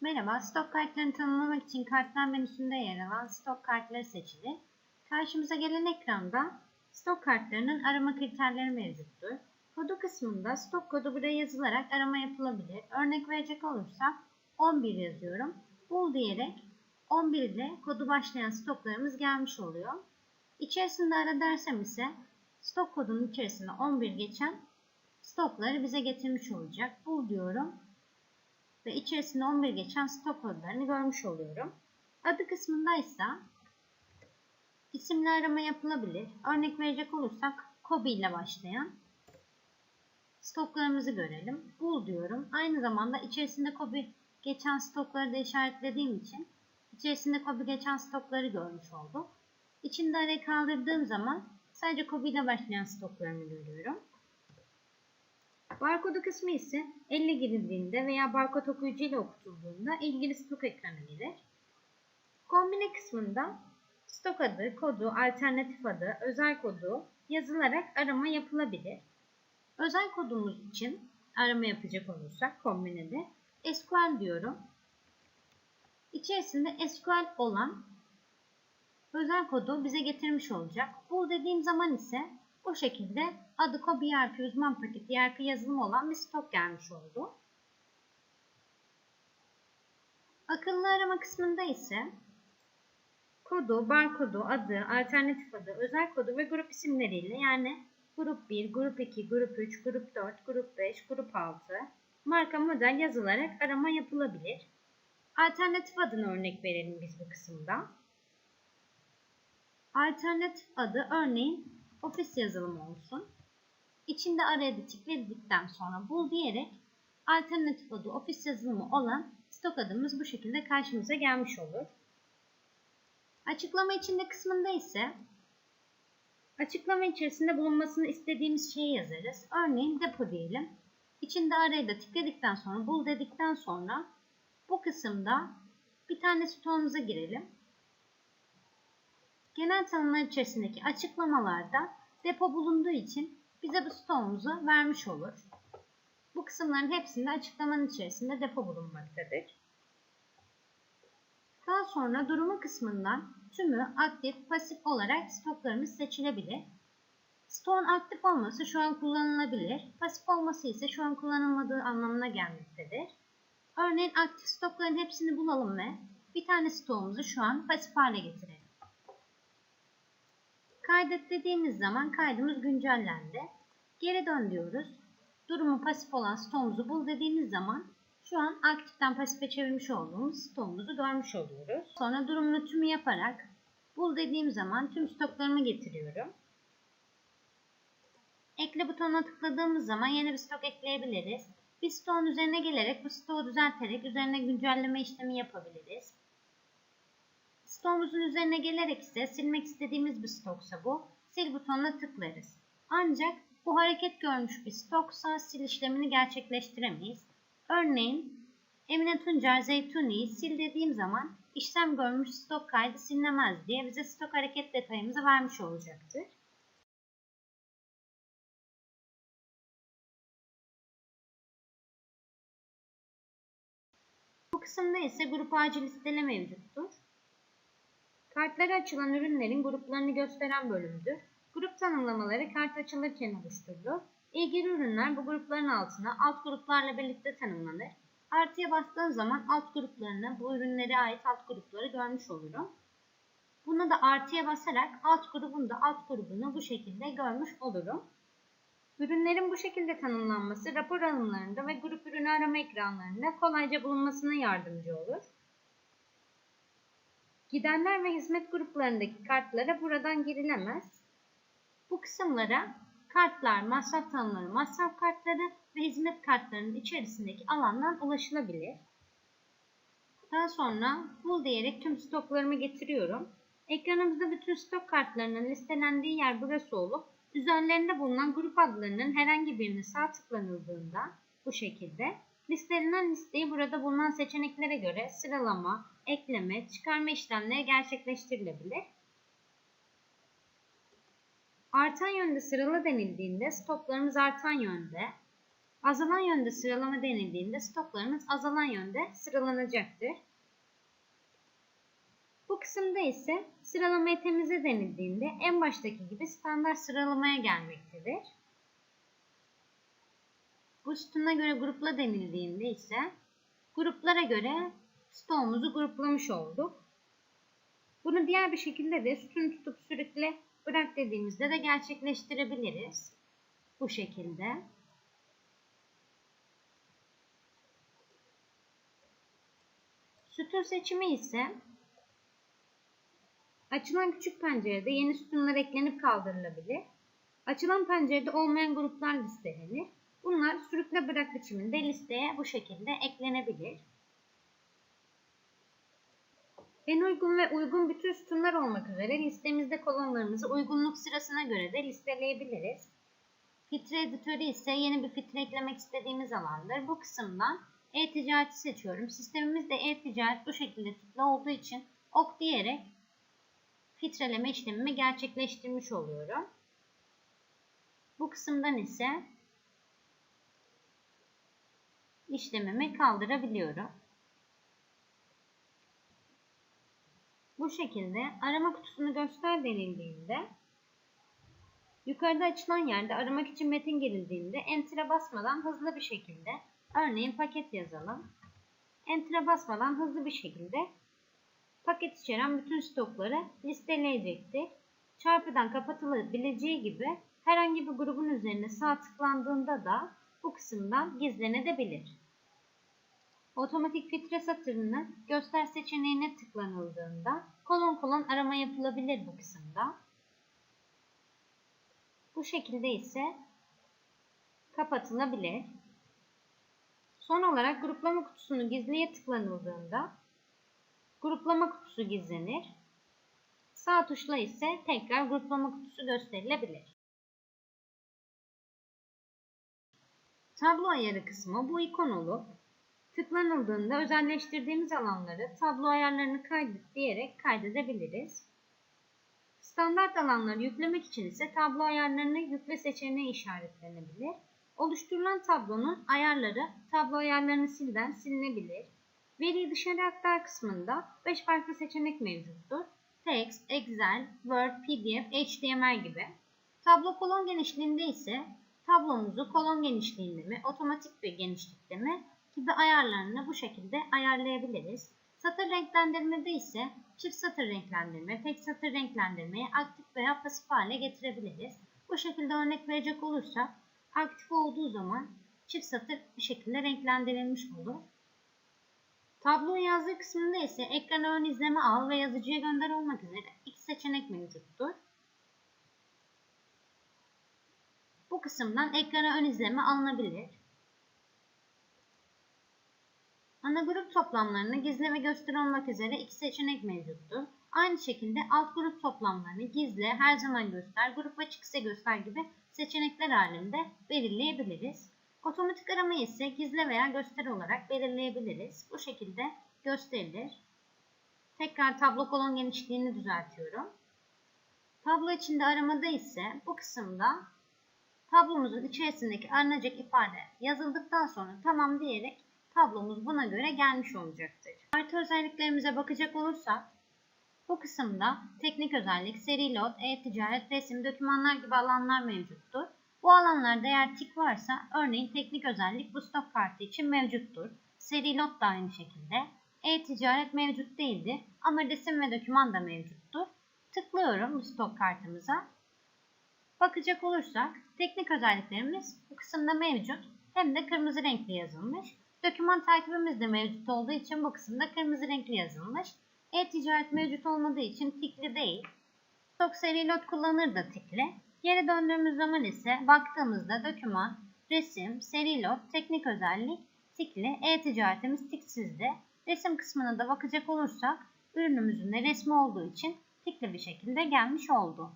Merhaba, stok kartlarını tanımlamak için kartlar menüsünde yer alan stok kartları seçili. Karşımıza gelen ekranda stok kartlarının arama kriterleri mevcuttur. Kodu kısmında stok kodu buraya yazılarak arama yapılabilir. Örnek verecek olursak 11 yazıyorum. Bul diyerek 11 ile kodu başlayan stoklarımız gelmiş oluyor. İçerisinde ara dersem ise stok kodunun içerisinde 11 geçen stokları bize getirmiş olacak. Bul diyorum ve içerisinde 11 geçen stok kodlarını görmüş oluyorum. Adı kısmında ise isimli arama yapılabilir. Örnek verecek olursak Kobi ile başlayan stoklarımızı görelim. Bul diyorum. Aynı zamanda içerisinde Kobi geçen stokları da işaretlediğim için içerisinde Kobi geçen stokları görmüş olduk. İçinde arayı kaldırdığım zaman sadece Kobi ile başlayan stoklarını görüyorum. Barkodu kısmı ise elle girildiğinde veya barkod okuyucu ile okutulduğunda ilgili stok ekranı gelir. Kombine kısmında stok adı, kodu, alternatif adı, özel kodu yazılarak arama yapılabilir. Özel kodumuz için arama yapacak olursak kombinede SQL diyorum. İçerisinde SQL olan özel kodu bize getirmiş olacak. Bu dediğim zaman ise bu şekilde adı Kobi ERP uzman paket ERP yazılımı olan bir stok gelmiş oldu. Akıllı arama kısmında ise kodu, barkodu, adı, alternatif adı, özel kodu ve grup isimleriyle yani grup 1, grup 2, grup 3, grup 4, grup 5, grup 6 marka model yazılarak arama yapılabilir. Alternatif adını örnek verelim biz bu kısımda. Alternatif adı örneğin ofis yazılımı olsun. İçinde araya tıkladıktan sonra bul diyerek alternatif adı ofis yazılımı olan stok adımız bu şekilde karşımıza gelmiş olur. Açıklama içinde kısmında ise açıklama içerisinde bulunmasını istediğimiz şeyi yazarız. Örneğin depo diyelim. İçinde araya da tıkladıktan sonra bul dedikten sonra bu kısımda bir tane stoğumuza girelim. Genel tanımlar içerisindeki açıklamalarda depo bulunduğu için bize bu stoğumuzu vermiş olur. Bu kısımların hepsinde açıklamanın içerisinde depo bulunmaktadır. Daha sonra durumu kısmından tümü aktif, pasif olarak stoklarımız seçilebilir. Stoğun aktif olması şu an kullanılabilir, pasif olması ise şu an kullanılmadığı anlamına gelmektedir. Örneğin aktif stokların hepsini bulalım ve bir tane stoğumuzu şu an pasif hale getirelim. Kaydet dediğimiz zaman kaydımız güncellendi. Geri dön diyoruz. Durumu pasif olan stoğumuzu bul dediğimiz zaman şu an aktiften pasife çevirmiş olduğumuz stoğumuzu görmüş oluyoruz. Sonra durumunu tümü yaparak bul dediğim zaman tüm stoklarımı getiriyorum. Ekle butonuna tıkladığımız zaman yeni bir stok ekleyebiliriz. Bir stoğun üzerine gelerek bu stoğu düzelterek üzerine güncelleme işlemi yapabiliriz. Stoğumuzun üzerine gelerek ise silmek istediğimiz bir stoksa bu, sil butonuna tıklarız. Ancak bu hareket görmüş bir stoksa sil işlemini gerçekleştiremeyiz. Örneğin Emine Tuncer Zeytuni'yi sil dediğim zaman işlem görmüş stok kaydı silinemez diye bize stok hareket detayımızı vermiş olacaktır. Bu kısımda ise grup ağacı listele mevcuttur. Kartlara açılan ürünlerin gruplarını gösteren bölümdür. Grup tanımlamaları kart açılırken oluşturulur. İlgili ürünler bu grupların altına alt gruplarla birlikte tanımlanır. Artıya bastığım zaman alt gruplarına bu ürünlere ait alt grupları görmüş olurum. Buna da artıya basarak alt grubun da alt grubunu bu şekilde görmüş olurum. Ürünlerin bu şekilde tanımlanması rapor alımlarında ve grup ürünü arama ekranlarında kolayca bulunmasına yardımcı olur. Gidenler ve hizmet gruplarındaki kartlara buradan girilemez. Bu kısımlara kartlar, masraf tanımları, masraf kartları ve hizmet kartlarının içerisindeki alandan ulaşılabilir. Daha sonra bul diyerek tüm stoklarımı getiriyorum. Ekranımızda bütün stok kartlarının listelendiği yer burası olup üzerlerinde bulunan grup adlarının herhangi birini sağ tıklanıldığında bu şekilde listelenen listeyi burada bulunan seçeneklere göre sıralama, ekleme, çıkarma işlemleri gerçekleştirilebilir. Artan yönde sırala denildiğinde stoklarımız artan yönde, Azalan yönde sıralama denildiğinde stoklarımız azalan yönde sıralanacaktır. Bu kısımda ise sıralamayı temizle denildiğinde en baştaki gibi standart sıralamaya gelmektedir. Bu sütuna göre grupla denildiğinde ise gruplara göre stoğumuzu gruplamış olduk. Bunu diğer bir şekilde de sütun tutup sürükle bırak dediğimizde de gerçekleştirebiliriz. Bu şekilde. Sütun seçimi ise açılan küçük pencerede yeni sütunlar eklenip kaldırılabilir. Açılan pencerede olmayan gruplar listelenir. Bunlar sürükle bırak biçiminde listeye bu şekilde eklenebilir. En uygun ve uygun bütün sütunlar olmak üzere listemizde kolonlarımızı uygunluk sırasına göre de listeleyebiliriz. Filtre editörü ise yeni bir filtre eklemek istediğimiz alandır. Bu kısımdan e-ticareti seçiyorum. Sistemimizde e-ticaret bu şekilde tıklı olduğu için ok diyerek filtreleme işlemimi gerçekleştirmiş oluyorum. Bu kısımdan ise işlemimi kaldırabiliyorum. Bu şekilde arama kutusunu göster denildiğinde yukarıda açılan yerde aramak için metin girildiğinde Enter'e basmadan hızlı bir şekilde örneğin paket yazalım. Enter'e basmadan hızlı bir şekilde paket içeren bütün stokları listeleyecektir. Çarpıdan kapatılabileceği gibi herhangi bir grubun üzerine sağ tıklandığında da bu kısımdan gizlenebilir. Otomatik filtre satırını göster seçeneğine tıklanıldığında kolon kolon arama yapılabilir bu kısımda. Bu şekilde ise kapatılabilir. Son olarak gruplama kutusunu gizliye tıklanıldığında gruplama kutusu gizlenir. Sağ tuşla ise tekrar gruplama kutusu gösterilebilir. Tablo ayarı kısmı bu ikon olup tıklanıldığında özelleştirdiğimiz alanları tablo ayarlarını kaydet diyerek kaydedebiliriz. Standart alanları yüklemek için ise tablo ayarlarını yükle seçeneği işaretlenebilir. Oluşturulan tablonun ayarları tablo ayarlarını silden silinebilir. Veriyi dışarı aktar kısmında 5 farklı seçenek mevcuttur. Text, Excel, Word, PDF, HTML gibi. Tablo kolon genişliğinde ise tablomuzu kolon genişliğinde mi, otomatik bir genişlikte mi gibi ayarlarını bu şekilde ayarlayabiliriz. Satır renklendirmede ise çift satır renklendirme, tek satır renklendirmeyi aktif veya pasif hale getirebiliriz. Bu şekilde örnek verecek olursak aktif olduğu zaman çift satır bir şekilde renklendirilmiş olur. Tablo yazdığı kısmında ise ekrana ön izleme al ve yazıcıya gönder olmak üzere iki seçenek mevcuttur. Bu kısımdan ekrana ön izleme alınabilir. Ana grup toplamlarını gizle ve göster olmak üzere iki seçenek mevcuttur. Aynı şekilde alt grup toplamlarını gizle, her zaman göster, grup açıksa göster gibi seçenekler halinde belirleyebiliriz. Otomatik arama ise gizle veya göster olarak belirleyebiliriz. Bu şekilde gösterilir. Tekrar tablo kolon genişliğini düzeltiyorum. Tablo içinde aramada ise bu kısımda tablomuzun içerisindeki aranacak ifade yazıldıktan sonra tamam diyerek tablomuz buna göre gelmiş olacaktır. Artı özelliklerimize bakacak olursak bu kısımda teknik özellik, seri load, e-ticaret, resim, dokümanlar gibi alanlar mevcuttur. Bu alanlarda eğer tik varsa örneğin teknik özellik bu stok kartı için mevcuttur. Seri load da aynı şekilde. E-ticaret mevcut değildir ama resim ve doküman da mevcuttur. Tıklıyorum bu stok kartımıza. Bakacak olursak teknik özelliklerimiz bu kısımda mevcut hem de kırmızı renkli yazılmış. Doküman takibimiz de mevcut olduğu için bu kısımda kırmızı renkli yazılmış. E-ticaret mevcut olmadığı için tikli değil. Stok seri lot kullanır da tikli. Geri döndüğümüz zaman ise baktığımızda doküman, resim, seri lot, teknik özellik, tikli, e-ticaretimiz tiksizdi. Resim kısmına da bakacak olursak ürünümüzün de resmi olduğu için tikli bir şekilde gelmiş oldu.